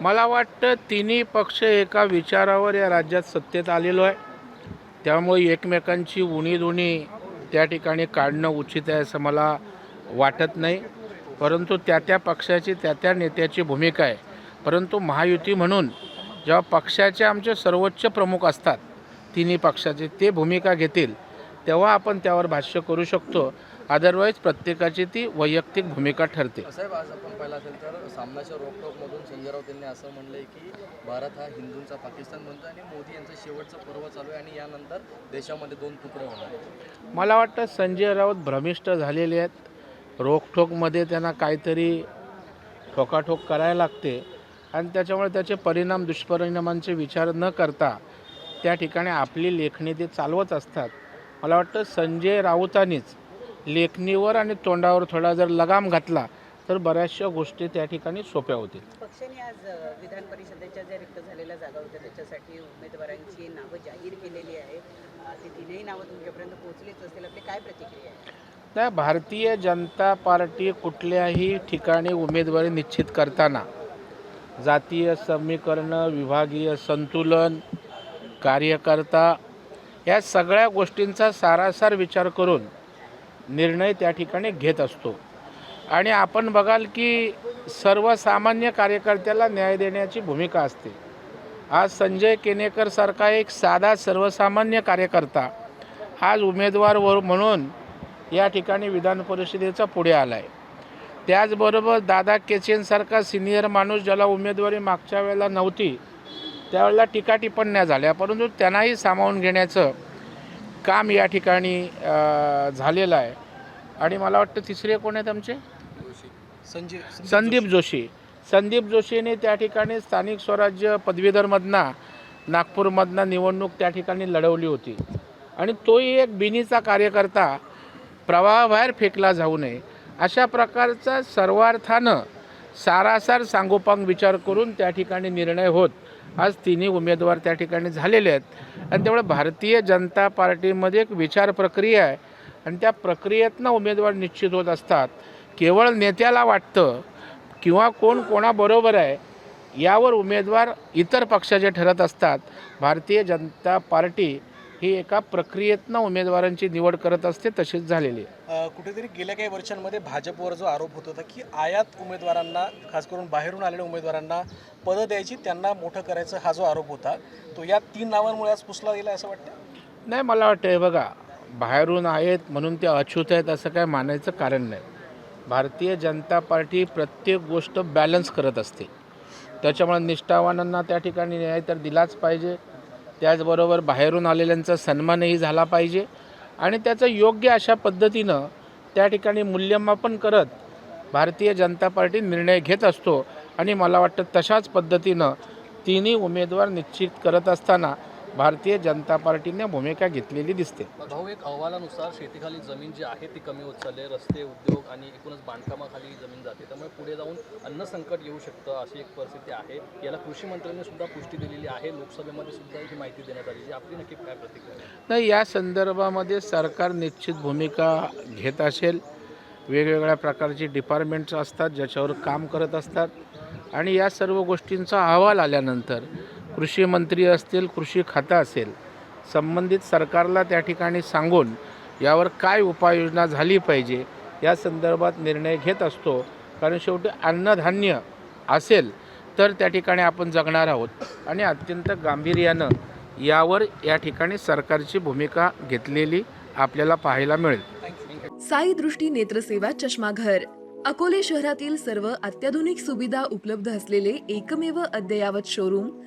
मला वाटतं तिन्ही पक्ष एका विचारावर या राज्यात सत्तेत आलेलो आहे. त्यामुळे एकमेकांची उणीधुणी त्या ठिकाणी काढणं उचित आहे असं मला वाटत नाही. परंतु त्या त्या पक्षाची त्या त्या नेत्याची भूमिका आहे. परंतु महायुती म्हणून जेव्हा पक्षाचे आमचे सर्वोच्च प्रमुख असतात तिन्ही पक्षाचे ते भूमिका घेतील तेव्हा आपण त्यावर भाष्य करू शकतो. अदरवाईज प्रत्येकाची ती वैयक्तिक भूमिका ठरते. साहेब आज आपण पाहिलं असेल तर सामनाच्या रोकटोकमधून संजय राऊत यांनी असं म्हणलंय की भारत हा हिंदूंचा पाकिस्तान बनतो आणि मोदी यांचं शेवटचं पर्व चालू आहे आणि यानंतर देशामध्ये दोन तुकडे होणार आहेत. मला वाटतं संजय राऊत भ्रमिष्ट झालेले आहेत. रोखठोकमध्ये त्यांना काहीतरी ठोकाठोक करायला लागते. आणि त्याच्यामुळे त्याचे परिणाम दुष्परिणामांचे विचार न करता त्या ठिकाणी आपली लेखणी ते चालवत असतात. मला वाटतं संजय राऊतांनीच लेखणीवर आणि तोंडावर थोडा जर लगाम घातला तर बऱ्याचशा गोष्टी त्या ठिकाणी सोप्या होतील. पक्षाने आज विधान परिषदेच्या ज्या रिक्त झालेल्या जागा होत्या त्याच्यासाठी उमेदवारांची नावं जाहीर केलेली आहे ती तीनही नावं तुमच्यापर्यंत पोहोचलीच असतील. आपली काय प्रतिक्रिया आहे? नाही भारतीय जनता पार्टी कुठल्याही ठिकाणी उमेदवारी निश्चित करताना जातीय समीकरणं विभागीय संतुलन कार्यकर्ता या सगळ्या गोष्टींचा सारासार विचार करून निर्णय त्या ठिकाणी घेत असतो. आणि आपण बघाल की सर्वसामान्य कार्यकर्त्याला न्याय देण्याची भूमिका असते. आज संजय केनेकरसारखा एक साधा सर्वसामान्य कार्यकर्ता आज उमेदवार व म्हणून या ठिकाणी विधान परिषदेचा पुढे आला आहे त्याचबरोबर दादा केचेनसारखा सिनियर माणूस ज्याला उमेदवारी मागच्या वेळेला नव्हती त्यावेळेला टीका टिप्पण्या झाल्या परंतु त्यांनाही सामावून घेण्याचं काम या ठिकाणी झालेलं आहे. आणि मला वाटतं तिसरे कोण आहेत आमचे? संजय संदीप जोशी. संदीप जोशीने त्या ठिकाणी स्थानिक स्वराज्य पदवीधरमधना नागपूरमधना निवडणूक त्या ठिकाणी लढवली होती. आणि तोही एक बिनीचा कार्यकर्ता प्रवाहाबाहेर फेकला जाऊ नये. अशा प्रकारचा सर्वार्थानं सारासार सांगोपांग विचार करून त्या ठिकाणी निर्णय होत. आज तिन्ही उमेदवार त्या ठिकाणी झालेले आहेत. आणि त्यामुळे भारतीय जनता पार्टीमध्ये एक विचार प्रक्रिया आहे. आणि त्या प्रक्रियेतनं उमेदवार निश्चित होत असतात. केवळ नेत्याला वाटतं किंवा कोण कोणाबरोबर आहे यावर उमेदवार इतर पक्षाचे ठरत असतात. भारतीय जनता पार्टी ही एका प्रक्रियेतनं उमेदवारांची निवड करत असते तशीच झालेली आहे. कुठेतरी गेल्या काही वर्षांमध्ये भाजपवर जो आरोप होत होता की आयात उमेदवारांना खास करून बाहेरून आलेल्या उमेदवारांना पदं द्यायची त्यांना मोठं करायचं हा जो आरोप होता तो या तीन नावांमुळे आज पुसला गेला असं वाटतं नाही मला वाटतं हे बघा बाहेरून आहेत म्हणून ते अछूत आहेत असं काय मानायचं कारण नाही. भारतीय जनता पार्टी प्रत्येक गोष्ट बॅलन्स करत असते. त्याच्यामुळे निष्ठावानांना त्या ठिकाणी न्याय तर दिलाच पाहिजे. त्याचबरोबर बाहेरून आलेल्यांचा सन्मानही झाला पाहिजे. आणि त्याचं योग्य अशा पद्धतीनं त्या ठिकाणी मूल्यमापन करत भारतीय जनता पार्टी निर्णय घेत असतो. आणि मला वाटतं तशाच पद्धतीनं तिन्ही उमेदवार निश्चित करत असताना भारतीय जनता पार्टीने भूमिका घेतलेली दिसते. भाऊ एक अहवालानुसार शेतीखाली जमीन जी आहे ती कमी होत चालली रस्ते उद्योग आणि एकूणच बांधकामाखाली जमीन जाते. त्यामुळे पुढे जाऊन अन्न संकट येऊ शकतं अशी एक परिस्थिती आहे. याला कृषी मंत्र्यांनी सुद्धा पुष्टी दिलेली आहे. लोकसभेमध्ये सुद्धा ही माहिती देण्यात आली. आपली नक्की काय प्रतिक्रिया आहे? नाही या संदर्भामध्ये सरकार निश्चित भूमिका घेत असेल. वेगवेगळ्या प्रकारची डिपार्टमेंट्स असतात ज्याच्यावर काम करत असतात. आणि या सर्व गोष्टींचा अहवाल आल्यानंतर कृषी मंत्री असतील कृषी खातं असेल संबंधित सरकारला त्या ठिकाणी सांगून यावर काय उपाययोजना झाली पाहिजे या संदर्भात निर्णय घेत असतो. कारण शेवटी अन्नधान्य असेल तर त्या ठिकाणी आपण जगणार आहोत. आणि अत्यंत गांभीर्यानं यावर या ठिकाणी सरकारची भूमिका घेतलेली आपल्याला पाहायला मिळेल. साई दृष्टी नेत्रसेवा चष्माघर. अकोले शहरातील सर्व अत्याधुनिक सुविधा उपलब्ध असलेले एकमेव अद्ययावत शोरूम